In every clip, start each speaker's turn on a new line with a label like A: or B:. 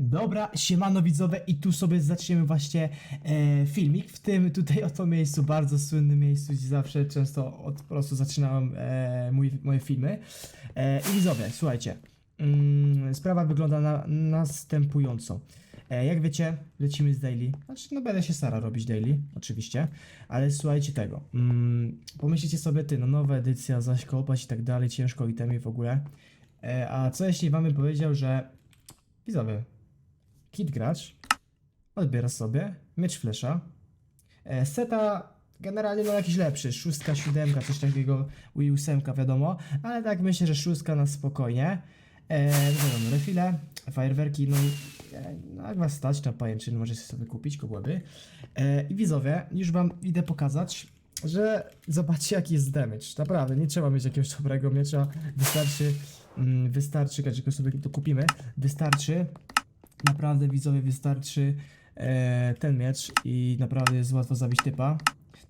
A: Dobra, siemano widzowie i tu sobie zaczniemy właśnie e, filmik w tym tutaj oto miejscu, bardzo słynnym miejscu, gdzie zawsze często od, po prostu zaczynałem e, mój, moje filmy. E, I widzowie, słuchajcie, mm, sprawa wygląda na, następująco. E, jak wiecie, lecimy z daily, znaczy no będę się starał robić daily, oczywiście, ale słuchajcie tego, mm, pomyślcie sobie ty, no nowa edycja, zaś kopać i tak dalej, ciężko itemy w ogóle. E, a co jeśli wam bym powiedział, że widzowie, Kit gracz odbiera sobie miecz flesza. E, seta generalnie no jakiś lepszy, szóstka, siódemka, coś takiego, i ósemka wiadomo, ale tak myślę, że szóstka na spokojnie. E, wiadomo, refile, fajerwerki, no i e, no jak was stać na pajęczyn, możecie sobie kupić kobłęby. E, I widzowie, już wam idę pokazać, że zobaczcie jaki jest damage. Naprawdę, nie trzeba mieć jakiegoś dobrego miecza, wystarczy, mm, wystarczy, tylko sobie to kupimy, wystarczy Naprawdę widzowie wystarczy e, ten miecz i naprawdę jest łatwo zabić typa.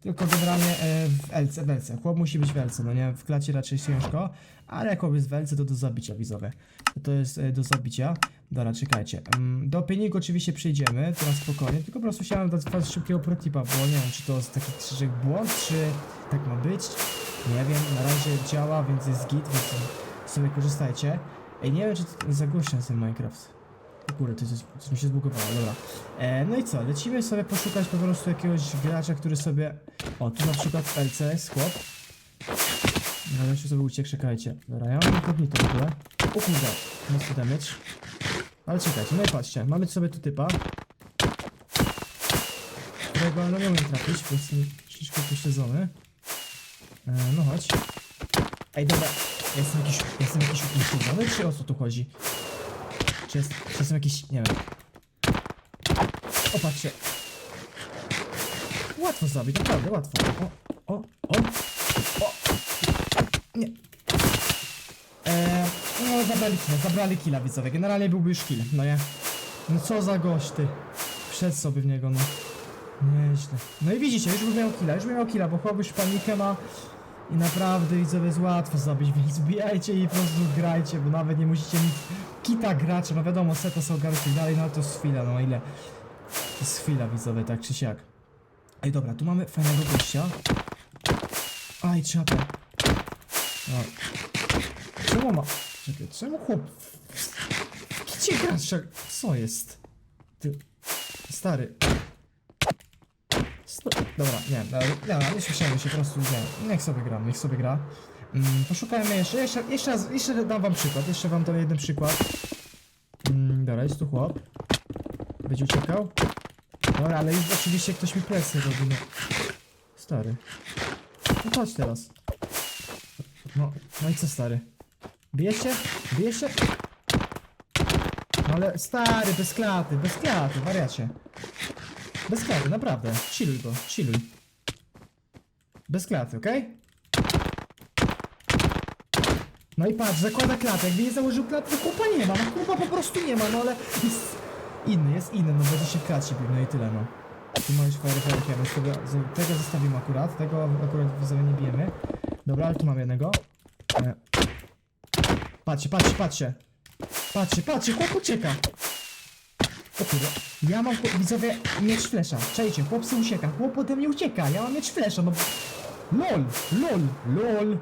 A: Tylko generalnie e, w Elce, w Elce. Chłop musi być w Elce, no nie? W klacie raczej ciężko, ale jak chłop jest w Elce, to do zabicia widzowie. To jest e, do zabicia. Dobra, czekajcie. Mm, Do opieniku oczywiście przejdziemy, teraz spokojnie, tylko po prostu chciałem dać was szybkiego protipa, bo nie wiem, czy to jest taki krzyżyk błąd, czy tak ma być. Nie wiem, na razie działa, więc jest git, więc sobie korzystajcie. Ej, nie wiem, czy to zagłośnia jest ten Minecraft. Kurde, to coś, coś mi się zbugowało, dobra. E, no i co, lecimy sobie poszukać po prostu jakiegoś gracza, który sobie... O, tu na przykład w LC jest chłop. No jeszcze sobie uciekł, czekajcie. Dobra, ja mam inkognito w ogóle. O kurde, mocny damage. Ale czekajcie, no i patrzcie, mamy sobie tu typa. Którego no nie umiem trafić, bo jestem troszeczkę pośledzony. E, no chodź. Ej, dobra, jestem jakiś, ja jestem jakiś upośledzony, czy o co tu chodzi? Czy, jest, czy są jakieś, nie wiem. O, patrzcie. Łatwo zabić, naprawdę łatwo. O, o, o, o. Nie. Eee, no, zabrali killa, zabrali killa widzowie. Generalnie byłby już kill, no nie? No co za gość ty. Wszedł sobie w niego, no. Nieźle. No i widzicie, już by miał killa, już by miał killa, bo chłop już panikę ma. I naprawdę widzowie jest łatwo zabić, więc wbijajcie i po prostu grajcie, bo nawet nie musicie mieć kita graczy, no wiadomo, seta są gary dalej, no ale to jest chwila, no ile? To jest chwila widzowie, tak czy siak. Ej dobra, tu mamy fajnego gościa. Aj, czapę. No. Czemu ma... Czekaj, czemu chłop... Gdzie grasz? Co jest? Ty... Stary. Sto... Dobra, nie, dobra, nie, nie słyszałem się, po prostu nie. Niech sobie gra, niech sobie gra. Mm, poszukajmy jeszcze, jeszcze, jeszcze raz, jeszcze dam wam przykład, jeszcze wam dam jeden przykład. Mm, dobra, jest tu chłop. Będzie uciekał. Dobra, ale już oczywiście ktoś mi presję robi, no. Stary. No chodź teraz. No, no i co stary? Bijesz się? Się? No ale stary, bez klaty, bez klaty, wariacie. Bez klaty, naprawdę. Chilluj go, chilluj. Bez klaty, okej? No i patrz, zakłada klatę. Jakby nie założył klaty, to chłopa nie ma. No chłopa po prostu nie ma, no ale jest inny, jest inny, no będzie się w klacie bił, no i tyle, no. Tu masz fajerwerkę, więc tego, z- tego zostawimy akurat. Tego akurat widzowie nie bijemy. Dobra, ale tu mam jednego. E. Patrzcie, patrzcie, patrzcie. Patrzcie, patrzcie, chłop ucieka. O kurde. Ja mam, widzowie, miecz flesza. Czajcie, chłop sobie ucieka. Chłop ode mnie ucieka. Ja mam miecz flesza, no. LOL, LOL, LOL.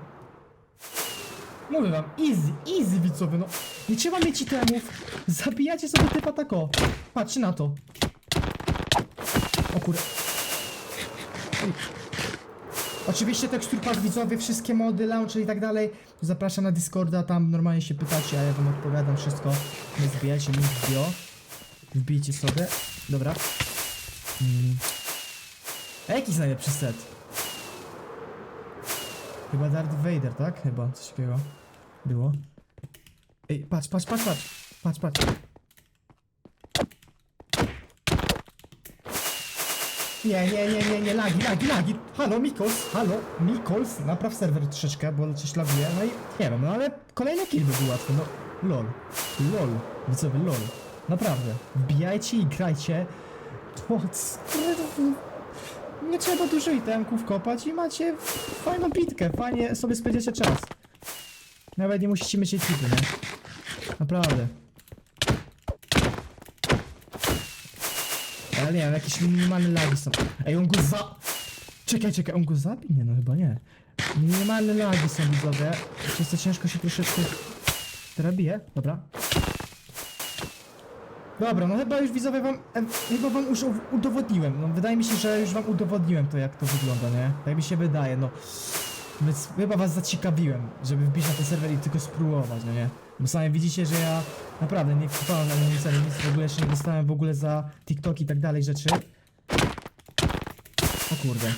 A: Mówię wam, easy, easy widzowie, no. Nie trzeba mieć itemów. Zabijacie sobie typa tak o. Patrzcie na to. O kurde. Oczywiście teksturpak widzowie, wszystkie mody, launcher i tak dalej. Zapraszam na Discorda, tam normalnie się pytacie, a ja wam odpowiadam wszystko. Nie zbijajcie w bio. Wbijcie sobie. Dobra. Mm. A jaki jest najlepszy set? Chyba Darth Vader, tak? Chyba coś takiego było. Ej, patrz, patrz, patrz, patrz. Patrz, patrz. Nie, nie, nie, nie, nie, lagi, lagi, lagi. Halo, Mikols, halo, Mikols. Napraw serwer troszeczkę, bo coś laguje. No i nie wiem, no ale kolejny kill by był łatwy, no. Lol. Lol. Widzowie, lol. Naprawdę. Wbijajcie i grajcie. To, nie trzeba dużo itemków kopać i macie fajną bitkę, fajnie sobie spędzicie czas. Nawet nie musicie mieć ekipy, nie? Naprawdę. ale nie wiem, jakieś minimalne lagi są. Ej, on go za... Czekaj, czekaj, on go zabił? Nie, no chyba nie. Minimalne lagi są widzowie, przez ciężko się troszeczkę... Teraz bije? Dobra. Dobra, no chyba już widzowie wam, chyba wam już udowodniłem, no wydaje mi się, że już wam udowodniłem to jak to wygląda, nie? Tak mi się wydaje, no. Więc chyba was zaciekawiłem, żeby wbić na ten serwer i tylko spróbować, no nie? Bo sami widzicie, że ja naprawdę nie kupałem na nim celu, nic w ogóle jeszcze nie dostałem w ogóle za TikTok i tak dalej rzeczy. O kurde.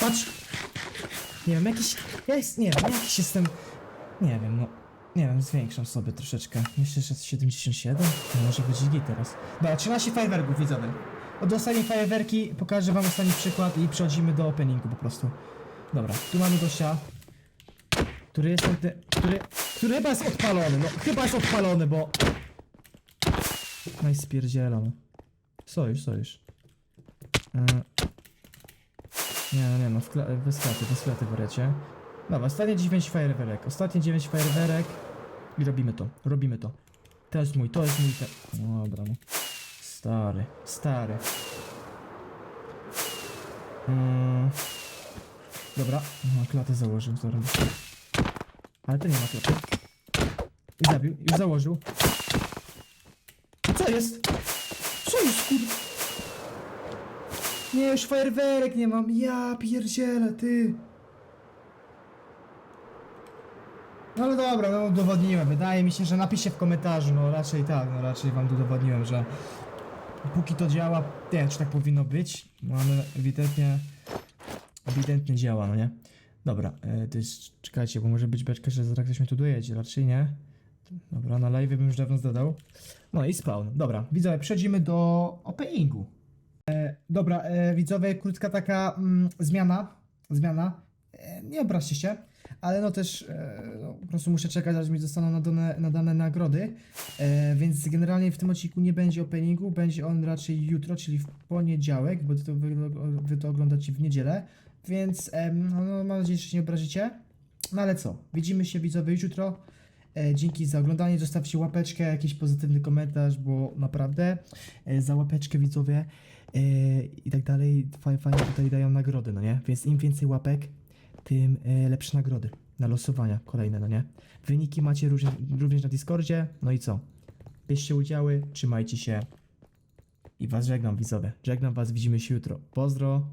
A: Patrz! Nie wiem, jakiś. Ja jest, nie wiem, jakiś jestem. Nie wiem, no. Nie wiem, zwiększam sobie troszeczkę. Myślę, że 77? To może być git teraz. Dobra, 13 fajerwerków widzowie. Od ostatniej fajerwerki pokażę wam ostatni przykład i przechodzimy do openingu po prostu. Dobra, tu mamy gościa. Który jest ten, który, który chyba jest odpalony, no chyba jest odpalony, bo... No i spierdzielam. Sojusz, sojusz. Yy. Nie, no nie no, w kla- bez klaty, bez klaty wariacie. Dobra, ostatnie 9 fajerwerek, ostatnie 9 fajerwerek i robimy to, robimy to. To jest mój, to jest mój, te... No dobra, no. Stary, stary. Mm. Dobra, no, klatę założył, robić. Ale to nie ma klaty. I zabił, już założył. Co jest? Co jest, kur... Nie, już fajerwerek nie mam. Ja pierdzielę, ty. No ale dobra, no udowodniłem. Wydaje mi się, że napiszcie w komentarzu, no raczej tak, no raczej wam udowodniłem, że póki to działa, nie czy tak powinno być, no ale ewidentnie, ewidentnie działa, no nie? Dobra, e, to jest, czekajcie, bo może być beczka, że zaraz ktoś mnie tu dojedzie, raczej nie. Dobra, na live bym już dawno zdadał. No i spawn. Dobra, widzowie, przechodzimy do openingu. Dobra, e, widzowie, krótka taka mm, zmiana. Zmiana. E, nie obraźcie się, ale no też e, no, po prostu muszę czekać, aż mi zostaną nadane, nadane nagrody. E, więc generalnie w tym odcinku nie będzie openingu, będzie on raczej jutro, czyli w poniedziałek, bo to wy, wy to oglądacie w niedzielę. Więc no, no, mam nadzieję, że się nie obrazicie. No ale co, widzimy się widzowie jutro. Dzięki za oglądanie, zostawcie łapeczkę, jakiś pozytywny komentarz, bo naprawdę za łapeczkę widzowie i tak dalej fajnie tutaj dają nagrody, no nie? Więc im więcej łapek, tym e, lepsze nagrody na losowania kolejne, no nie? Wyniki macie również, również na Discordzie, no i co? Bierzcie udziały, trzymajcie się i was żegnam widzowie. Żegnam was, widzimy się jutro. Pozdro!